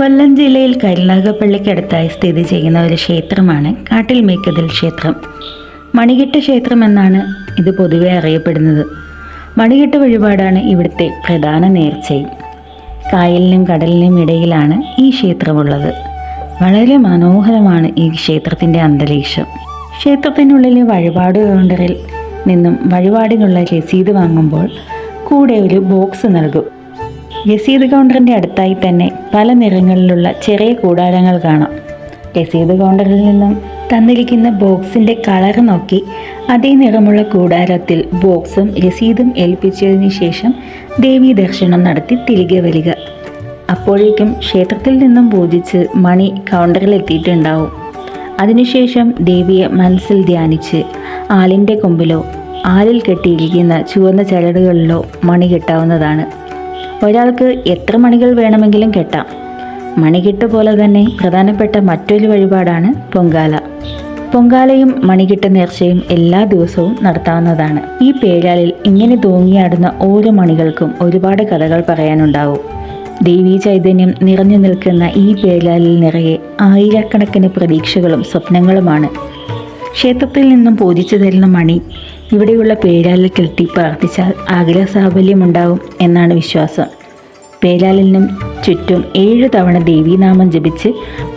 കൊല്ലം ജില്ലയിൽ കരുനാഗപ്പള്ളിക്കടുത്തായി സ്ഥിതി ചെയ്യുന്ന ഒരു ക്ഷേത്രമാണ് കാട്ടിൽ മേക്കതിൽ ക്ഷേത്രം. മണികെട്ട് ക്ഷേത്രം എന്നാണ് ഇത് പൊതുവെ അറിയപ്പെടുന്നത്. മണികെട്ട് വഴിപാടാണ് ഇവിടുത്തെ പ്രധാന നേർച്ചയും. കായലിനും കടലിനും ഇടയിലാണ് ഈ ക്ഷേത്രമുള്ളത്. വളരെ മനോഹരമാണ് ഈ ക്ഷേത്രത്തിന്റെ അന്തരീക്ഷം. ക്ഷേത്രത്തിനുള്ളിലെ വഴിപാട് കൗണ്ടറിൽ നിന്നും വഴിപാടിനുള്ള രസീത് വാങ്ങുമ്പോൾ കൂടെ ഒരു ബോക്സ് നൽകും. രസീത് കൗണ്ടറിന്റെ അടുത്തായി തന്നെ പല നിറങ്ങളിലുള്ള ചെറിയ കൂടാരങ്ങൾ കാണാം. രസീത് കൗണ്ടറിൽ നിന്നും തന്നിരിക്കുന്ന ബോക്സിന്റെ കളർ നോക്കി അതേ നിറമുള്ള കൂടാരത്തിൽ ബോക്സും രസീതും ഏൽപ്പിച്ചതിന് ശേഷം ദേവി ദർശനം നടത്തി തിരികെ വരിക. അപ്പോഴേക്കും ക്ഷേത്രത്തിൽ നിന്നും പൂജിച്ച് മണി കൗണ്ടറിൽ എത്തിയിട്ടുണ്ടാവും. അതിനുശേഷം ദേവിയെ മനസ്സിൽ ധ്യാനിച്ച് ആലിന്റെ കൊമ്പിലോ ആലിൽ കെട്ടിയിരിക്കുന്ന ചുവന്ന ചരടുകളിലോ മണി കെട്ടാവുന്നതാണ്. ഒരാൾക്ക് എത്ര മണികൾ വേണമെങ്കിലും കെട്ടാം. മണികെട്ട് പോലെ തന്നെ പ്രധാനപ്പെട്ട മറ്റൊരു വഴിപാടാണ് പൊങ്കാല. പൊങ്കാലയും മണികെട്ട് നേർച്ചയും എല്ലാ ദിവസവും നടത്താവുന്നതാണ്. ഈ പേരാലിൽ ഇങ്ങനെ തൂങ്ങിയാടുന്ന ഓരോ മണികൾക്കും ഒരുപാട് കഥകൾ പറയാനുണ്ടാവും. ദേവീ ചൈതന്യം നിറഞ്ഞു നിൽക്കുന്ന ഈ പേരാലിൽ നിറയെ ആയിരക്കണക്കിന് പ്രതീക്ഷകളും സ്വപ്നങ്ങളുമാണ്. ക്ഷേത്രത്തിൽ നിന്നും പൂജിച്ചു തരുന്ന മണി ഇവിടെയുള്ള പേരാലിൽ കെട്ടി പ്രാർത്ഥിച്ചാൽ ആഗ്രഹ സാഫല്യമുണ്ടാവും എന്നാണ് വിശ്വാസം. പേരാലിനും ചുറ്റും ഏഴു തവണ ദേവീനാമം ജപിച്ച്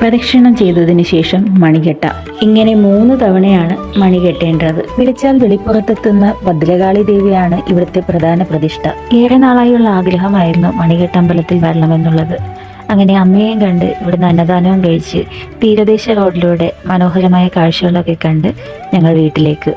പ്രദക്ഷിണം ചെയ്തതിന് ശേഷം മണികെട്ട. ഇങ്ങനെ മൂന്ന് തവണയാണ് മണി കെട്ടേണ്ടത് വിളിച്ചാൽ വെളിപ്പുറത്തെത്തുന്ന ഭദ്രകാളി ദേവിയാണ് ഇവിടുത്തെ പ്രധാന പ്രതിഷ്ഠ. ഏറെ നാളായുള്ള ആഗ്രഹമായിരുന്നു മണികെട്ടമ്പലത്തിൽ വരണമെന്നുള്ളത്. അങ്ങനെ അമ്മയെയും കണ്ട് ഇവിടുന്ന് അന്നദാനവും കഴിച്ച് തീരദേശ റോഡിലൂടെ മനോഹരമായ കാഴ്ചകളൊക്കെ കണ്ട് ഞങ്ങൾ വീട്ടിലേക്ക്